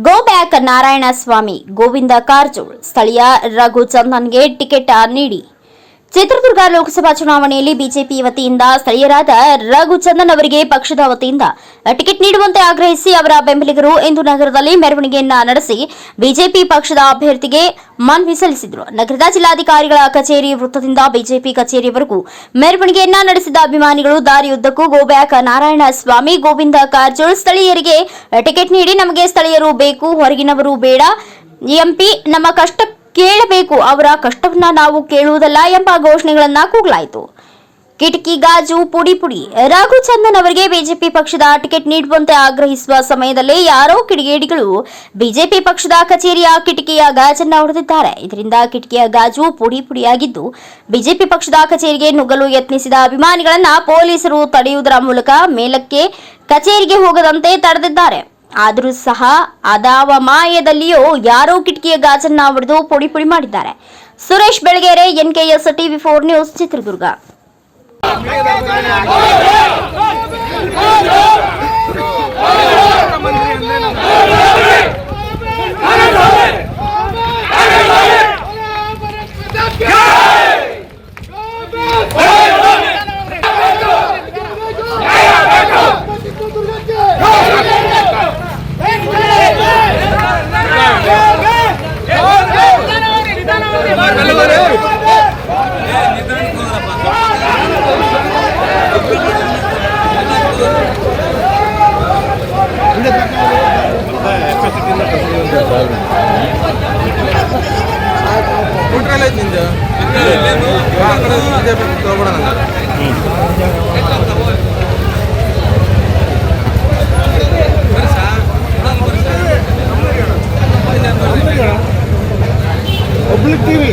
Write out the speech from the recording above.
ಗೋ back Narayana Swamy Govinda Karjol ಸ್ಥಳೀಯ Raghu ಚಂದನ್ಗೆ ticket ನೀಡಿ ಚಿತ್ರದುರ್ಗ ಲೋಕಸಭಾ ಚುನಾವಣೆಯಲ್ಲಿ ಬಿಜೆಪಿ ವತಿಯಿಂದ ಸ್ಥಳೀಯರಾದ ರಘುಚಂದನ್ ಅವರಿಗೆ ಪಕ್ಷದ ವತಿಯಿಂದ ಟಿಕೆಟ್ ನೀಡುವಂತೆ ಆಗ್ರಹಿಸಿ ಅವರ ಬೆಂಬಲಿಗರು ಇಂದು ನಗರದಲ್ಲಿ ಮೆರವಣಿಗೆಯನ್ನ ನಡೆಸಿ ಬಿಜೆಪಿ ಪಕ್ಷದ ಅಭ್ಯರ್ಥಿಗೆ ಮನವಿ ಸಲ್ಲಿಸಿದರು. ನಗರದ ಜಿಲ್ಲಾಧಿಕಾರಿಗಳ ಕಚೇರಿ ವೃತ್ತದಿಂದ ಬಿಜೆಪಿ ಕಚೇರಿವರೆಗೂ ಮೆರವಣಿಗೆಯನ್ನ ನಡೆಸಿದ ಅಭಿಮಾನಿಗಳು ದಾರಿಯುದ್ದಕ್ಕೂ ಗೋಬ್ಯಾಕ ನಾರಾಯಣ ಸ್ವಾಮಿ ಗೋವಿಂದ ಕಾರಜೋಳ್ ಸ್ಥಳೀಯರಿಗೆ ಟಿಕೆಟ್ ನೀಡಿ ನಮಗೆ ಸ್ಥಳೀಯರು ಬೇಕು, ಹೊರಗಿನವರು ಬೇಡ, ಎಂಪಿ ನಮ್ಮ ಕಷ್ಟ ಕೇಳಬೇಕು. ಅವರ ಕಷ್ಟವನ್ನ ನಾವು ಕೇಳುವುದಲ್ಲ ಎಂಬ ಘೋಷಣೆಗಳನ್ನ ಕೂಗಲಾಯಿತು. ಕಿಟಕಿ ಗಾಜು, ಪುಡಿ ಪುಡಿ. ರಾಘು ಚಂದನ್ ಅವರಿಗೆ ಬಿಜೆಪಿ ಪಕ್ಷದ ಟಿಕೆಟ್ ನೀಡುವಂತೆ ಆಗ್ರಹಿಸುವ ಸಮಯದಲ್ಲಿ ಯಾರೋ ಕಿಡಿಗೇಡಿಗಳು ಬಿಜೆಪಿ ಪಕ್ಷದ ಕಚೇರಿಯ ಕಿಟಕಿಯ ಗಾಜನ್ನ ಹೊಡೆದಿದ್ದಾರೆ. ಇದರಿಂದ ಕಿಟಕಿಯ ಗಾಜು, ಪುಡಿ ಪುಡಿಯಾಗಿದ್ದು ಬಿಜೆಪಿ ಪಕ್ಷದ ಕಚೇರಿಗೆ ನುಗ್ಗಲು ಯತ್ನಿಸಿದ ಅಭಿಮಾನಿಗಳನ್ನ ಪೊಲೀಸರು ತಡೆಯುವುದರ ಮೂಲಕ ಮೇಲಕ್ಕೆ ಕಚೇರಿಗೆ ಹೋಗದಂತೆ ತಡೆದಿದ್ದಾರೆ. ಆದರೂ ಸಹ ಅದಾವ ಮಾಯದಲ್ಲಿಯೂ ಯಾರೋ ಕಿಟಕಿಯ ಗಾಜನ್ನ ಹೊಡೆದು ಪುಡಿ ಪುಡಿ ಮಾಡಿದ್ದಾರೆ Suresh Belagere N K S TV four news Chitradurga neutral ಐತಿ ನಿಂದು ಆ ಕಡೆ ಬಿಜೆಪಿ ತಗೊಬಿಡೋಣ. Public TV